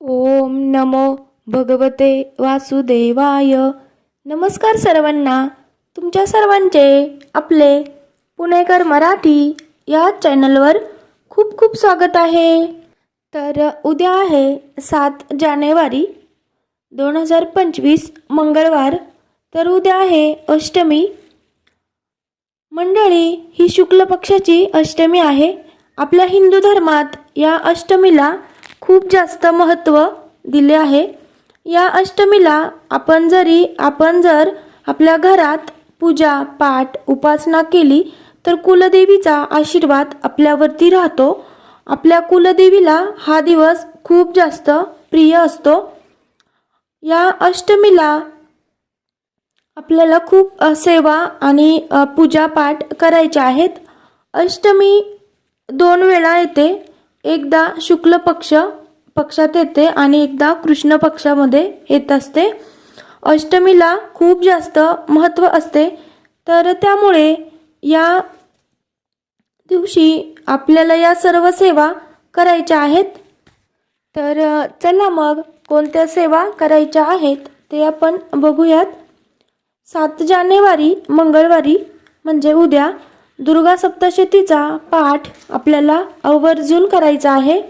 ओम नमो भगवते वासुदेवाय. नमस्कार सर्वांना. तुमच्या सर्वांचे आपले पुणेकर मराठी या चॅनलवर खूप खूप स्वागत आहे. तर उद्या आहे सात जानेवारी दोन हजार पंचवीस मंगळवार. तर उद्या आहे अष्टमी. मंडळी ही शुक्ल पक्षाची अष्टमी आहे. आपल्या हिंदू धर्मात या अष्टमीला खूप जास्त महत्त्व दिले आहे. या अष्टमीला आपण जरी आपण जर आपल्या घरात पूजा पाठ उपासना केली तर कुलदेवीचा आशीर्वाद आपल्यावरती राहतो. आपल्या कुलदेवीला हा दिवस खूप जास्त प्रिय असतो. या अष्टमीला आपल्याला खूप सेवा आणि पूजापाठ करायच्या आहेत. अष्टमी दोन वेळा येते. एकदा शुक्ल पक्ष पक्षात येते आणि एकदा कृष्ण पक्षामध्ये येत असते. अष्टमीला खूप जास्त महत्त्व असते. तर त्यामुळे या दिवशी आपल्याला या सर्व सेवा करायच्या आहेत. तर चला मग कोणत्या सेवा करायच्या आहेत ते आपण बघूयात. सात जानेवारी मंगळवारी म्हणजे उद्या दुर्गा सप्तशतीचा पाठ आपल्याला आवर्जून करायचा आहे.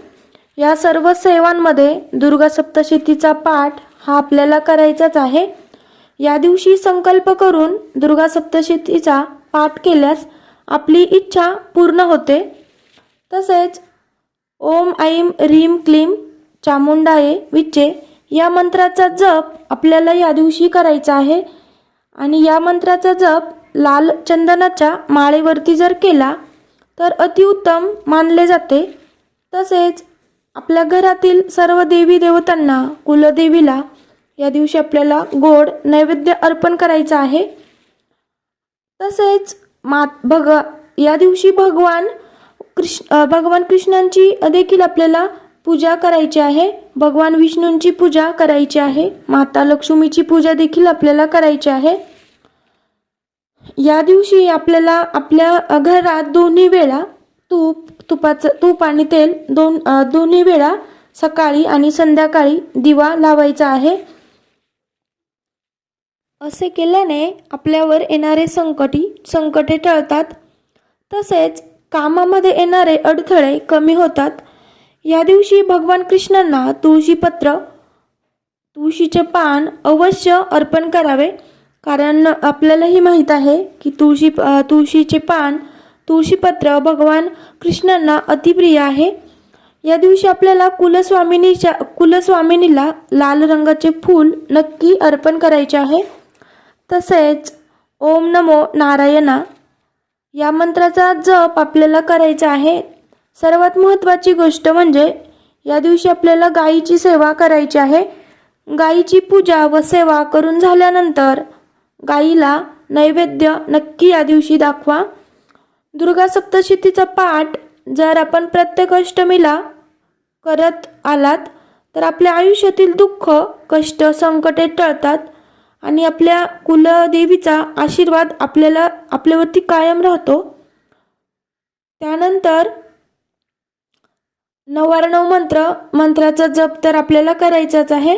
या सर्व सेवांमध्ये दुर्गा सप्तशतीचा पाठ हा आपल्याला करायचाच आहे. या दिवशी संकल्प करून दुर्गा सप्तशतीचा पाठ केल्यास आपली इच्छा पूर्ण होते. तसेच ओम ऐम रीम क्लीम चामुंडाये विचे या मंत्राचा जप आपल्याला या दिवशी करायचा आहे. आणि या मंत्राचा जप लाल चंदनाच्या माळेवरती जर केला तर अतिउत्तम मानले जाते. तसेच आपल्या घरातील सर्व देवी देवतांना कुलदेवीला या दिवशी आपल्याला गोड नैवेद्य अर्पण करायचं आहे. तसेच मात भग या दिवशी भगवान कृष्ण भगवान कृष्णांची देखील आपल्याला पूजा करायची आहे. भगवान विष्णूंची पूजा करायची आहे. माता लक्ष्मीची पूजा देखील आपल्याला करायची आहे. या दिवशी आपल्याला आपल्या घरात दोन्ही वेळा तूप तुपाचं तूप आणि तेल दोन दोन्ही वेळा सकाळी आणि संध्याकाळी दिवा लावायचा आहे. असे केल्याने आपल्यावर येणारे संकटी संकटे टळतात. तसेच कामामध्ये येणारे अडथळे कमी होतात. या दिवशी भगवान कृष्णांना तुळशीपत्र तुळशीचे पान अवश्य अर्पण करावे. कारण आपल्यालाही माहीत आहे की तुळशी तुळशीचे पान तुळशीपत्र भगवान कृष्णांना अतिप्रिय आहे. या दिवशी आपल्याला कुलस्वामिनीच्या कुलस्वामिनीला लाल रंगाचे फूल नक्की अर्पण करायचे आहे. तसेच ओम नमो नारायणा या मंत्राचा जप आपल्याला करायचा आहे. सर्वात महत्त्वाची गोष्ट म्हणजे या दिवशी आपल्याला गायीची सेवा करायची आहे. गायीची पूजा व सेवा करून झाल्यानंतर गायीला नैवेद्य नक्की या दिवशी दाखवा. दुर्गा सप्तशतीचा पाठ जर आपण प्रत्येक अष्टमीला करत आलात तर आपल्या आयुष्यातील दुःख कष्ट संकटे टळतात आणि आपल्या कुलदेवीचा आशीर्वाद आपल्याला आपल्यावरती कायम राहतो. त्यानंतर नवारणव मंत्र मंत्राचा जप तर आपल्याला करायचाच आहे.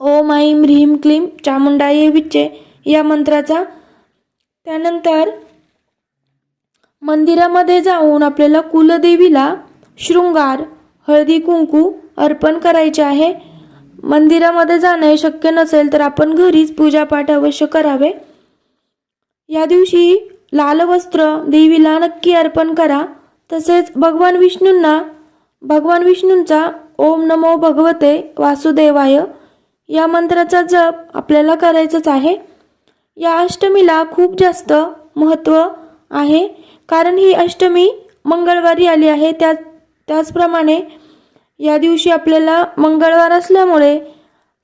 ओम ऐम ह्रीम क्लीम चामुंडाये विचे या मंत्राचा. त्यानंतर मंदिरामध्ये जाऊन आपल्याला कुलदेवीला शृंगार हळदी कुंकू अर्पण करायचे आहे. मंदिरामध्ये जाणे शक्य नसेल तर आपण घरीच पूजापाठ अवश्य करावे. या दिवशी लाल वस्त्र देवीला नक्की अर्पण करा. तसेच भगवान विष्णूंना भगवान विष्णूंचा ओम नमो भगवते वासुदेवाय या मंत्राचा जप आपल्याला करायचंच आहे. या अष्टमीला खूप जास्त महत्त्व आहे. कारण ही अष्टमी मंगळवारी आली आहे. त्या त्याचप्रमाणे या दिवशी आपल्याला मंगळवार असल्यामुळे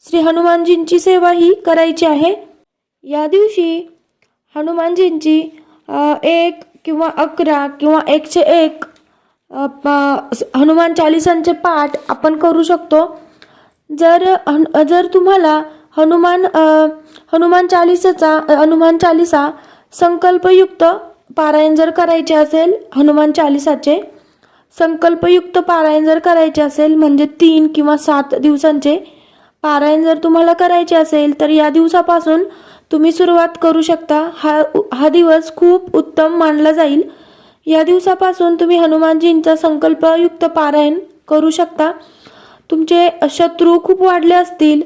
श्री हनुमानजींची सेवा ही करायची आहे. या दिवशी हनुमानजींची एक किंवा अकरा किंवा एकशे एक प- हनुमान चालिसांचे पाठ आपण करू शकतो. जर हन जर तुम्हाला हनुमान हनुमान चालिसाचा हनुमान चालिसा संकल्पयुक्त पारायण जर करायचे असेल हनुमान चालिसाचे संकल्पयुक्त पारायण जर करायचे असेल म्हणजे तीन किंवा सात दिवसांचे पारायण जर तुम्हाला करायचे असेल तर या दिवसापासून तुम्ही सुरुवात करू शकता. हा हा दिवस खूप उत्तम मानला जाईल. या दिवसापासून तुम्ही हनुमानजींचा संकल्पयुक्त पारायण करू शकता. तुमचे शत्रू खूप वाढले असतील.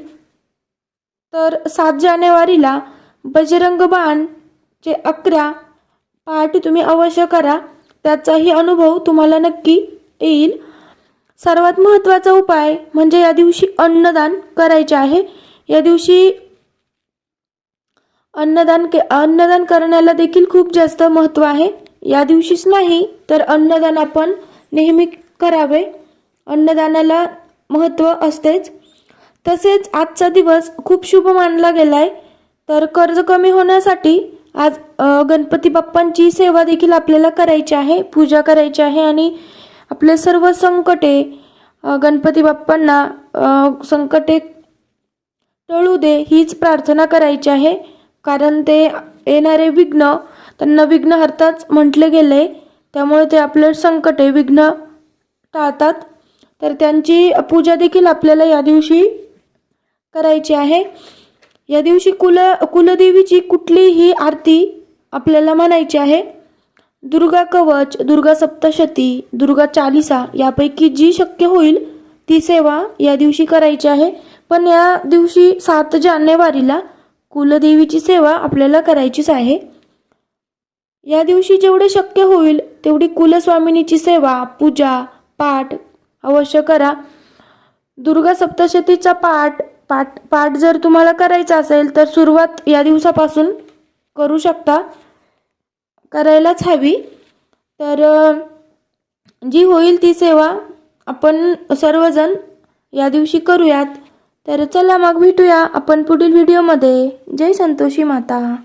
तर सात जानेवारीला बजरंग बाणचे अकरा पहाटे तुम्ही अवश्य करा. त्याचाही अनुभव तुम्हाला नक्की येईल. सर्वात महत्त्वाचा उपाय म्हणजे या दिवशी अन्नदान करायचे आहे. या दिवशी अन्नदान के अन्नदान करण्याला देखील खूप जास्त महत्त्व आहे. या दिवशीच नाही तर अन्नदान आपण नेहमी करावे. अन्नदानाला महत्त्व असतेच. तसेच आजचा दिवस खूप शुभ मानला गेलाय. तर कर्ज कमी होण्यासाठी आज गणपती बाप्पांची सेवा देखील आपल्याला करायची आहे पूजा करायची आहे आणि आपले सर्व संकटे गणपती बाप्पांना संकटे टळू दे हीच प्रार्थना करायची आहे. कारण ते येणारे विघ्न त्यांना विघ्नहर्ताच म्हटले गेले त्यामुळे ते आपले संकटे विघ्न टाळतात. तर त्यांची पूजा देखील आपल्याला या दिवशी करायची आहे. या दिवशी कुल कुलदेवीची कुठलीही आरती आपल्याला म्हणायची आहे. दुर्गा कवच दुर्गा सप्तशती दुर्गा चालिसा यापैकी जी शक्य होईल ती सेवा या दिवशी करायची आहे. पण या दिवशी सात जानेवारीला कुलदेवीची सेवा आपल्याला करायचीच आहे. या दिवशी जेवढे शक्य होईल तेवढी कुलस्वामिनीची सेवा पूजा पाठ अवश्य करा. दुर्गा सप्तशतीचा पाठ पाठ पाठ जर तुम्हाला करायचा असेल तर सुरुवात या दिवसापासून करू शकता. करायलाच हवी. तर जी होईल ती सेवा आपण सर्वजण या दिवशी करूयात. तर चला मग भेटूया आपण पुढील व्हिडिओमध्ये. जय संतोषी माता.